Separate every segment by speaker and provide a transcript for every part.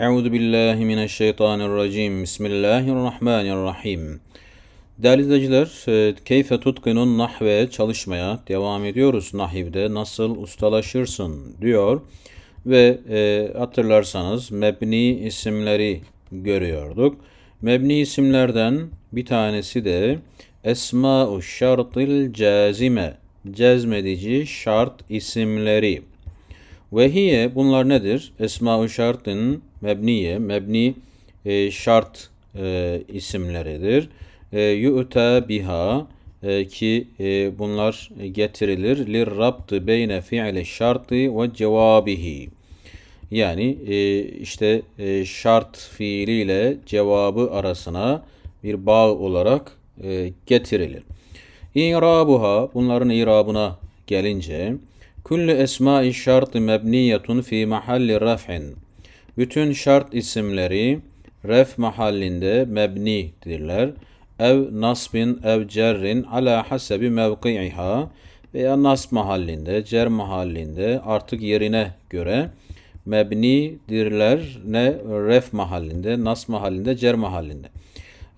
Speaker 1: Euzu billahi mineşşeytanirracim. Bismillahirrahmanirrahim. Değerli izleyiciler, e, Keyfe Tutkinun Nahve çalışmaya devam ediyoruz. Nahivde nasıl ustalaşırsın diyor. Ve e, hatırlarsanız mebni isimleri görüyorduk. Mebni isimlerden bir tanesi de Esma-u şartil cazime, cezmedici şart isimleri. Ve hiye bunlar nedir? Esma-ı şartın mebniye, mebni e, şart e, isimleridir. E, yu'ta biha e, ki e, bunlar getirilir. Lirrabtı beyne fi'li şartı ve cevabihi. Yani e, işte e, şart fiiliyle cevabı arasına bir bağ olarak e, getirilir. İrabuha bunların irabına gelince Kullu esma-i şart mebniyetun fi mahalli raf'in. Bütün şart isimleri ref mahallinde mebnidirler. Ev nasbin ev cerrin ala hasebi mevki'iha veya nasb mahallinde, cer mahallinde artık yerine göre mebnidirler. Ne ref mahallinde, nas mahallinde, cer mahallinde.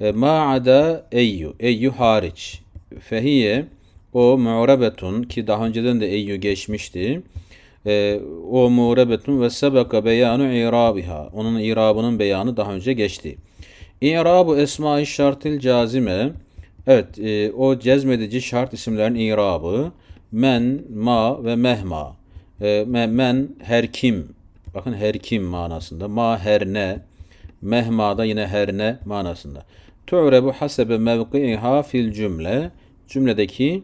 Speaker 1: E, ma'ada eyyu, eyyu hariç. Fehiye o mu'rebetun ki daha önceden de eyyu geçmişti. E, o mu'rebetun ve sebeka beyanu irabiha. Onun irabının beyanı daha önce geçti. İrabu esma-i şartil cazime. Evet, e, o cezmedici şart isimlerin irabı men, ma ve mehma. E, men her kim. Bakın her kim manasında. Ma her ne. Mehma da yine her ne manasında. Tu'rebu hasebe mevki'iha fil cümle. Cümledeki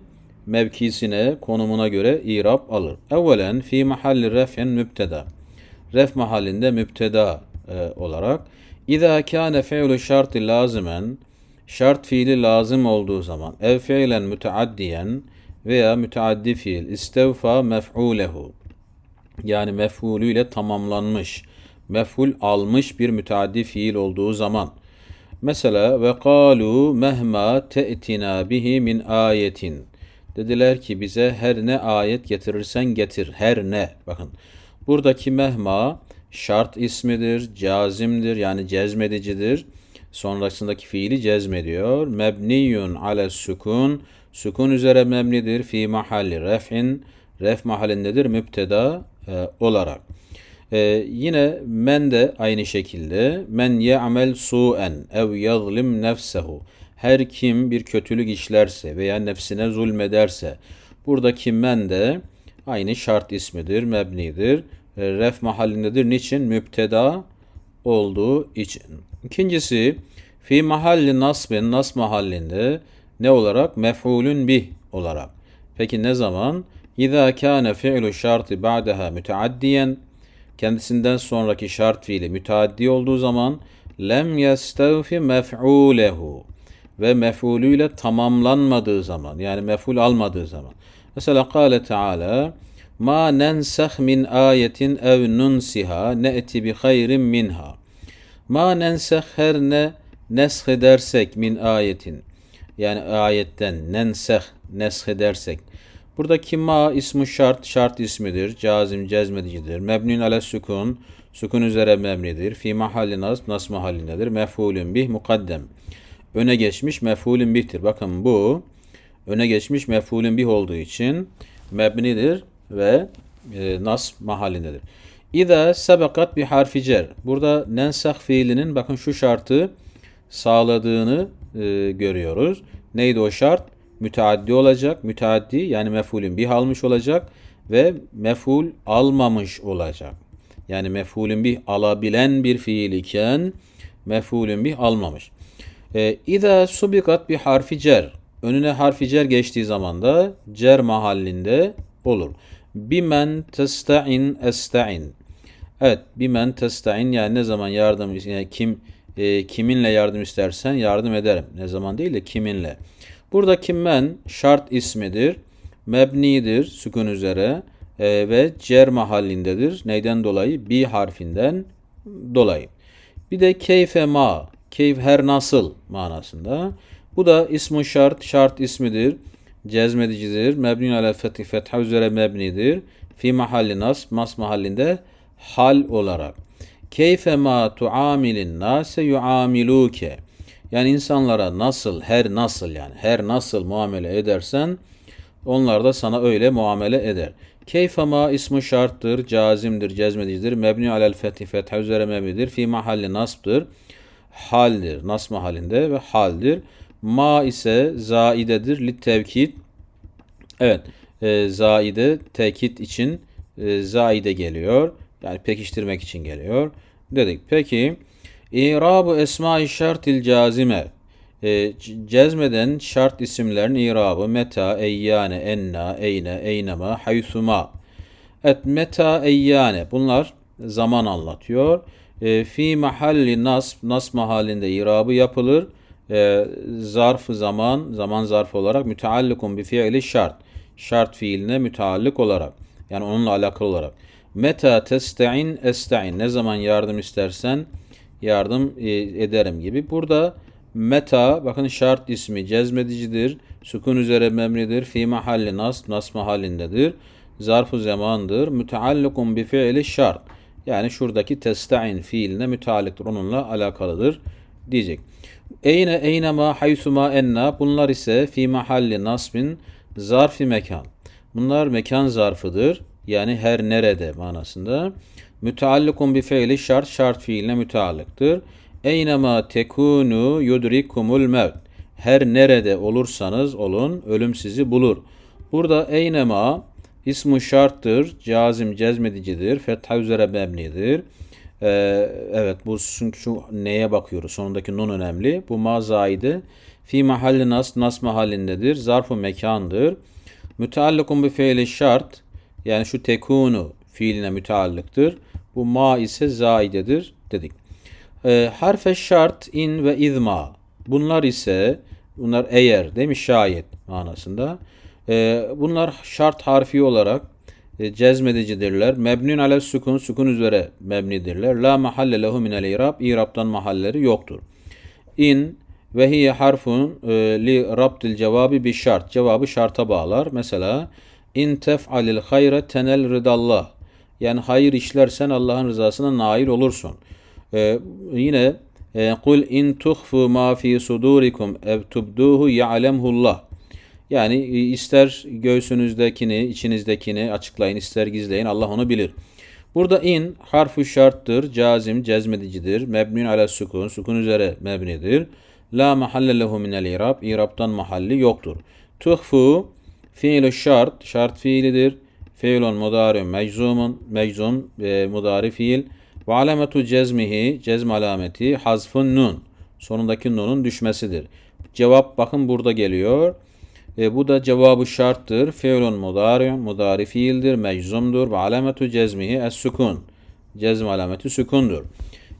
Speaker 1: mevkisine, konumuna göre irab alır. Evvelen fi mahalli ref'in mübteda. Ref mahallinde mübteda e, olarak İza kâne fi'lu şartı lazimen şart fiili lazım olduğu zaman ev fiilen müteaddiyen veya müteaddi fiil istevfa mef'ulehu yani mef'ulüyle tamamlanmış mef'ul almış bir müteaddi fiil olduğu zaman mesela ve kalu mehma te'tina bihi min ayetin Dediler ki bize her ne ayet getirirsen getir. Her ne. Bakın buradaki mehma şart ismidir, cazimdir yani cezmedicidir. Sonrasındaki fiili cezmediyor. Mebniyun ale sukun. Sukun üzere mebnidir. Fi mahalli ref'in. Ref mahallindedir müpteda e, olarak. E, yine men de aynı şekilde men ye'mel su'en ev yazlim nefsehu her kim bir kötülük işlerse veya nefsine zulmederse buradaki men de aynı şart ismidir, mebnidir. Ref mahallindedir. Niçin? Müpteda olduğu için. İkincisi fi mahalli nasbin nas mahallinde ne olarak? Mef'ulün bih olarak. Peki ne zaman? İza kana fi'lu şartı ba'daha müteaddiyen kendisinden sonraki şart fiili müteaddi olduğu zaman lem yestevfi mef'ulehu ve mef'ulüyle tamamlanmadığı zaman yani mef'ul almadığı zaman. Mesela kâle Teala ma nensah min ayetin ev nunsiha ne'ti bi hayrin minha. Ma nensah her ne nesh edersek min ayetin yani ayetten nensah nesh edersek Buradaki ma ismi şart, şart ismidir. Cazim, cezmedicidir. Mebnün ale sükun, sükun üzere mebnidir. Fi mahalli nasb, nas mahallindedir. Mef'ulün bih mukaddem öne geçmiş mef'ulün bihtir. Bakın bu öne geçmiş mef'ulün bih olduğu için mebnidir ve e, nas mahallindedir. İza sebekat bir harfi cer. Burada nensah fiilinin bakın şu şartı sağladığını e, görüyoruz. Neydi o şart? Müteaddi olacak. Müteaddi yani mef'ulün bih almış olacak ve mef'ul almamış olacak. Yani mef'ulün bih alabilen bir fiil iken mef'ulün bih almamış. E, İza subikat bir harfi cer. Önüne harfi cer geçtiği zaman da cer mahallinde olur. Bimen testa'in esta'in. Evet, bimen testa'in yani ne zaman yardım yani kim e, kiminle yardım istersen yardım ederim. Ne zaman değil de kiminle. Buradaki men şart ismidir. Mebnidir sükun üzere e, ve cer mahallindedir. Neyden dolayı? Bi harfinden dolayı. Bir de keyfe ma Keyf her nasıl manasında. Bu da ismu şart, şart ismidir. Cezmedicidir. Mebni ala fethi fetha üzere mebnidir. Fi mahalli nas, mas mahallinde hal olarak. Keyfe ma tuamilin nase yuamiluke. Yani insanlara nasıl, her nasıl yani her nasıl muamele edersen onlar da sana öyle muamele eder. Keyfe ma ismi şarttır, cazimdir, cezmedicidir, mebni alel fethi fetha üzere mebnidir, fi mahalli nasbdır, haldir, nasb mahallinde ve haldir. Ma ise zaidedir, li tevkid. Evet, e, zaide tekit için e, zaide geliyor. Yani pekiştirmek için geliyor. Dedik. Peki, İrabu esma-i şartil cazime. E, cezmeden şart isimlerin irabı meta, eyyane, enna, eyne, eynema, haysuma. Evet, meta, eyyane. Bunlar zaman anlatıyor. E, fi mahalli nasb, nasb mahallinde irabı yapılır. E, zarf zaman, zaman zarfı olarak müteallikun bi fiili şart. Şart fiiline müteallik olarak. Yani onunla alakalı olarak. Meta testa'in esta'in. Ne zaman yardım istersen yardım e, ederim gibi. Burada meta bakın şart ismi cezmedicidir. Sukun üzere memridir. Fi mahalli nas, nas mahallindedir. Zarfu zamandır. Müteallikun bi fiili şart. Yani şuradaki testa'in fiiline mütealliktir. Onunla alakalıdır diyecek. Eyne eynema haysuma enna bunlar ise fi mahalli nasbin zarfi mekan. Bunlar mekan zarfıdır. Yani her nerede manasında. Müteallikun bi fiili şart şart fiiline müteallıktır. Eynema tekunu yudrikumul mevt. Her nerede olursanız olun ölüm sizi bulur. Burada eynema ismu şarttır, cazim cezmedicidir, fetha üzere mebnidir. Ee, evet bu çünkü şu neye bakıyoruz? Sonundaki nun önemli. Bu mazaide fi mahalli nas, nas mahallindedir. Zarfu mekandır. Müteallikun bi fiili şart yani şu tekunu fiiline müteallıktır. Bu ma ise zaidedir dedik. E, harfe şart in ve izma. Bunlar ise bunlar eğer değil mi şayet manasında. E, bunlar şart harfi olarak e, cezmedicidirler. Mebnün ale sukun, sukun üzere mebnidirler. La mahalle lehu minel irab, irabdan mahalleri yoktur. İn ve hiye harfun e, li rabdil cevabı bir şart. Cevabı şarta bağlar. Mesela in tef'alil hayre tenel ridallah. Yani hayır işlersen Allah'ın rızasına nail olursun. Ee, yine e, kul in tuhfu ma fi sudurikum ev tubduhu ya'lemhullah. Yani e, ister göğsünüzdekini, içinizdekini açıklayın, ister gizleyin. Allah onu bilir. Burada in harfu şarttır, cazim, cezmedicidir. Mebnun ala sukun, sukun üzere mebnidir. La mahalle lehu minel irab, irabtan mahalli yoktur. Tuhfu fiilü şart, şart fiilidir. Fiilun mudari meczumun, meczum e, mudari fiil. Ve alametu cezmihi, cezm alameti hazfun nun. Sonundaki nunun düşmesidir. Cevap bakın burada geliyor. E, bu da cevabı şarttır. Fiilun mudari, mudari fiildir, meczumdur. Ve alametu cezmihi es sukun. Cezm alameti sükundur.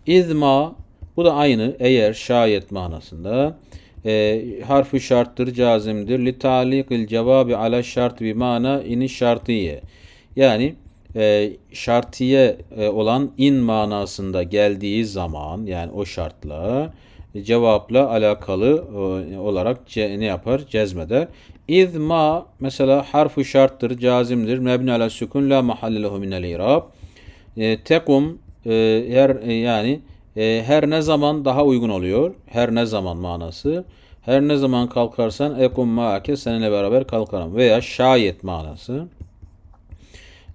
Speaker 1: İzma, bu da aynı eğer şayet manasında. E, harfi şarttır, cazimdir. Li talikil cevabı ala şart bi mana ini şartiye. Yani e, şartiye e, olan in manasında geldiği zaman yani o şartla cevapla alakalı e, olarak ne yapar? Cezmeder. İz ma mesela harfu şarttır, cazimdir. Mebni ala sükun la mahalle minel irab. E, tekum e, her yani her ne zaman daha uygun oluyor. Her ne zaman manası. Her ne zaman kalkarsan ekum maake seninle beraber kalkarım. Veya şayet manası.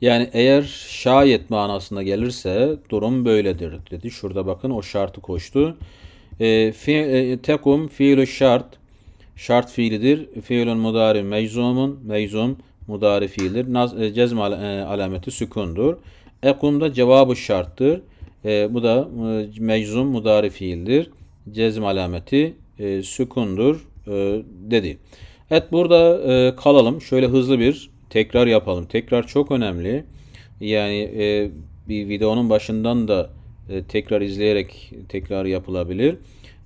Speaker 1: Yani eğer şayet manasına gelirse durum böyledir dedi. Şurada bakın o şartı koştu. E, fi, e, tekum fiilü şart şart fiilidir. Fiilun mudari meczumun meczum mudari fiildir. Naz, e, cezm al, e, alameti sükundur. Ekumda cevabı şarttır. E, bu da e, meczum mudari fiildir. Cezm alameti e, sükundur e, dedi. Evet burada e, kalalım. Şöyle hızlı bir tekrar yapalım. Tekrar çok önemli. Yani e, bir videonun başından da e, tekrar izleyerek tekrar yapılabilir.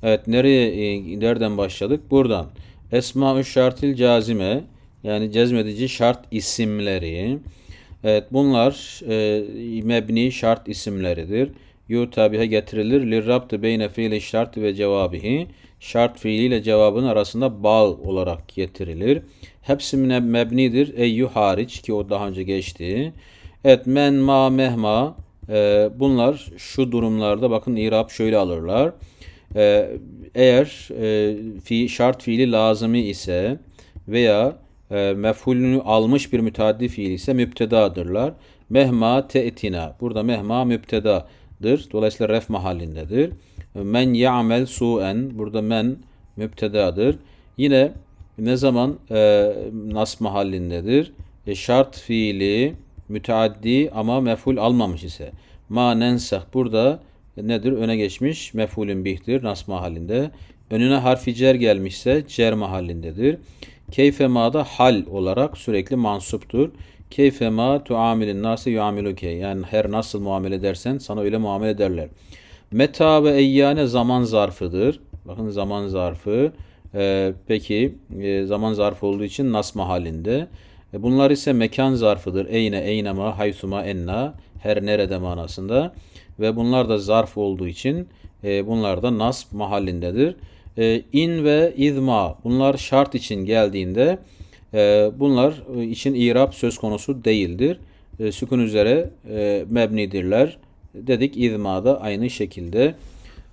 Speaker 1: Evet nereye e, nereden başladık? Buradan. Esma-ü şartil cazime yani cezmedici şart isimleri. Evet bunlar e, mebni şart isimleridir. Yutabihe getirilir. Lirrabtı beyne fiili şart ve cevabihi. Şart fiiliyle cevabın arasında bağ olarak getirilir. Hepsi mebnidir. Eyyü hariç ki o daha önce geçti. Evet men ma mehma E, bunlar şu durumlarda bakın irab şöyle alırlar. E, eğer e, fi, şart fiili lazımı ise veya e, mef'ulünü almış bir müteaddi fiil ise müptedadırlar. Mehma te'tina. Burada mehma müptedadır. Dolayısıyla ref mahallindedir. Men ya'mel su'en. Burada men müptedadır. Yine ne zaman e, nas mahallindedir? E, şart fiili müteaddi ama mef'ul almamış ise. Ma nenseh. Burada nedir? Öne geçmiş mef'ulün bihtir nas mahallinde. Önüne harfi cer gelmişse cer mahallindedir. Keyfe ma'da hal olarak sürekli mansuptur. Keyfe ma tuamilin nasi yuamiluke. Yani her nasıl muamele edersen sana öyle muamele ederler. Meta ve eyyane zaman zarfıdır. Bakın zaman zarfı. Ee, peki e, zaman zarfı olduğu için nas mahallinde. E, bunlar ise mekan zarfıdır. Eyne, eynema, haysuma, enna. Her nerede manasında. Ve bunlar da zarf olduğu için e, bunlar da nas mahallindedir. E, in ve izma bunlar şart için geldiğinde e, bunlar e, için irab söz konusu değildir. E, sükun üzere e, mebnidirler. Dedik izma da aynı şekilde.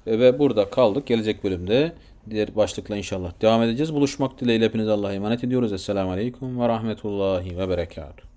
Speaker 1: E, ve burada kaldık. Gelecek bölümde diğer başlıkla inşallah devam edeceğiz. Buluşmak dileğiyle hepinize Allah'a emanet ediyoruz. Esselamu Aleyküm ve Rahmetullahi ve Berekatuhu.